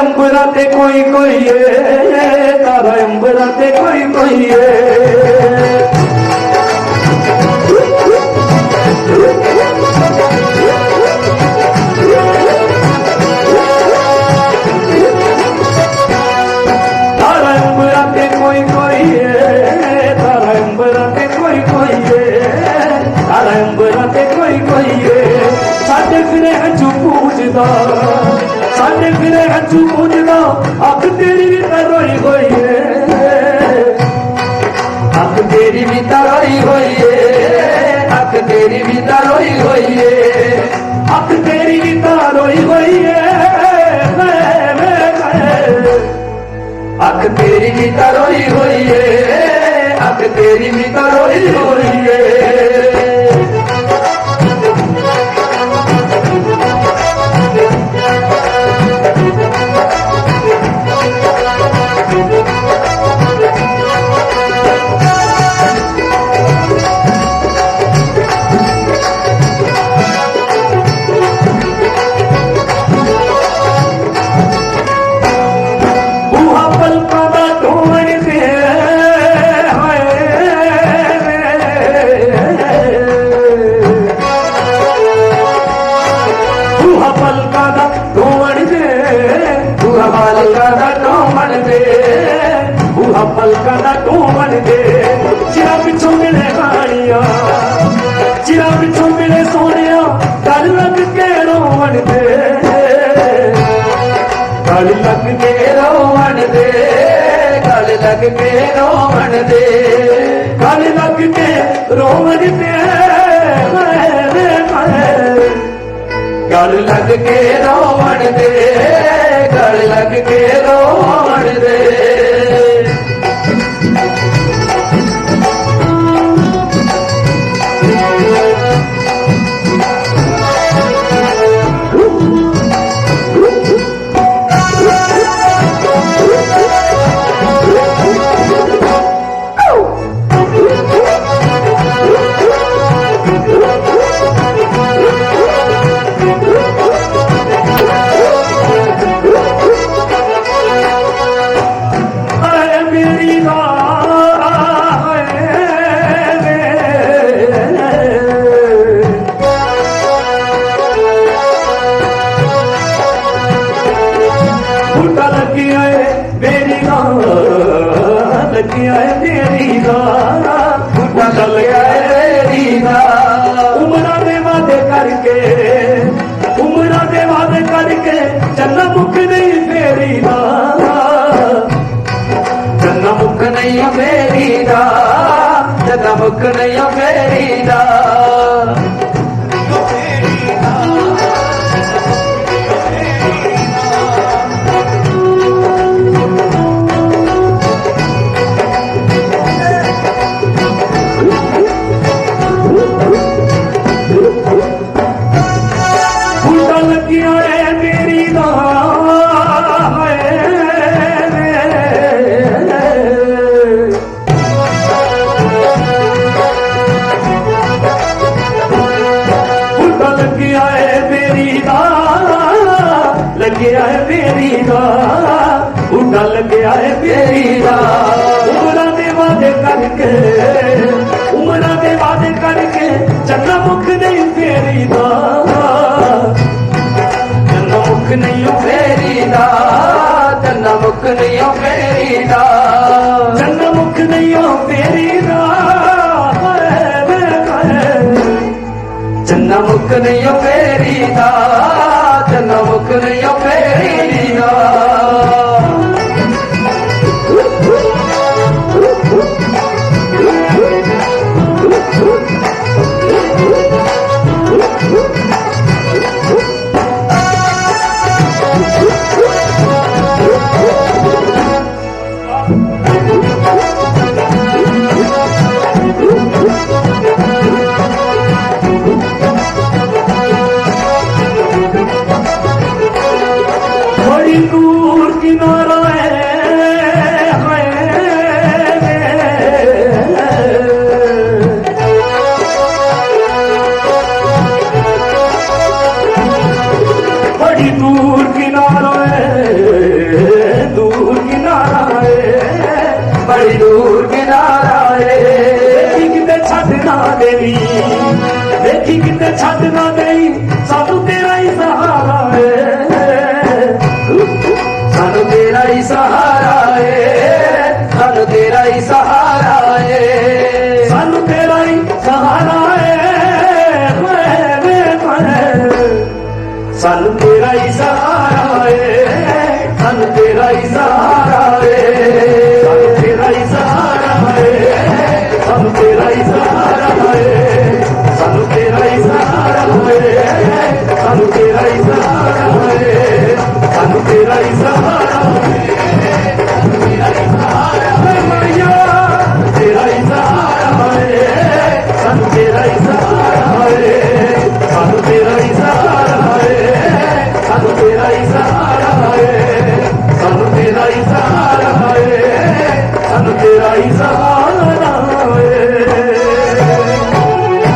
ਅੰਬਰਾਂ ਤੇ ਕੋਈ ਕੋਈ ਏ ਤਾਰਾ ਅੰਬਰਾਂ ਤੇ ਕੋਈ ਕੋਈ ਏ। ਅੱਖ ਤੇਰੀ ਵੀ ਤਾਂ ਰੋਈ ਹੋਈ ਏ। ਅੱਖ ਤੇਰੀ ਵੀ ਤਾਂ ਰੋਈ ਹੋਈ ਏ। ਅੱਖ ਤੇਰੀ ਵੀ ਤਾਂ ਰੋਈ ਹੋਈ ਏ। ਅੱਖ ਤੇਰੀ ਵੀ ਤਾਂ ਰੋਈ ਹੋਈ ਏ। ਮੈਂ ਮੈਂ ਮੈਂ ਅੱਖ ਤੇਰੀ ਵੀ ਤਾਂ ਰੋਈ ਹੋਈ ਏ। ਅੱਖ ਤੇਰੀ ਵੀ ਤਾਂ ਰੋਈ ਹੋਈ ਏ। ਬੂਹਾ ਪਲਕਾਂ ਦਾ ਢੋਣ ਤੇ ਚਿਰਾ ਪਿੱਛੋਂ ਮਿਲੇ ਗਾਣੀਆਂ ਚਿਰਾ ਪਿੱਛੋਂ ਮਿਲੇ ਸੋਹਣਿਆ ਗੱਲ ਲੱਗ ਕੇ ਰੋਣ ਤੇ ਗੱਲ ਲੱਗ ਕੇ ਰੋਣ ਦੇ ਗਲ ਲੱਗ ਕੇ ਰੋਣ ਦੇ। ਗਲ ਲੱਗ ਕੇ ਰੋਣ ਦੇ ਗਲ ਲੱਗ ਕੇ ਰੋਣ ਦੇ ਗਲ ਲੱਗ ਕੇ ਰੋਣ ਲੱਗਿਆ ਏ ਮੇਰੀ ਗਾਂ ਲੱਗਿਆ ਏ ਮੇਰੀ ਉਮਰਾਂ ਦੇ ਵਾਦੇ ਕਰਕੇ, ਉਮਰਾਂ ਦੇ ਵਾਦੇ ਕਰਕੇ ਚੰਨਾ ਮੁੱਕ ਨਹੀਂ ਫੇਰੀ ਦਾ ਚੰਨਾ ਮੁੱਕ ਨਹੀਂ ਮੇਰੀ ਦਾ ਚੰਨਾ ਮੁੱਕ ਨਹੀਂ ਮੇਰੀ ਦਾ ਲੱਗਿਆ ਏ ਮੇਰੀ ਦਾ ਉਮਰਾਂ ਦੇ ਵਾਦੇ ਕਰਕੇ, ਉਮਰਾਂ ਦੇ ਵਾਦੇ ਕਰਕੇ ਚੰਗਾ ਮੁਖ ਨਹੀਂ ਫੇਰੀ ਦਾ। ਚੰਨਾ ਮੁਖ ਨਹੀਂ ਫੇਰੀ ਦਾ। ਚੰਨਾ ਮੁਖ ਨਹੀਂ ਫੇਰੀ ਦਾ। ਚੰਨਾ ਮੁਖ ਨਹੀਂ ਫੇਰੀ ਦਾ। ਚੰਨਾ ਮੁਖ ਨਹੀਂ ਫੇਰੀ ਦਾ। ਚੰਨਾ ਮੁਖ ਨਹੀਂ ਏ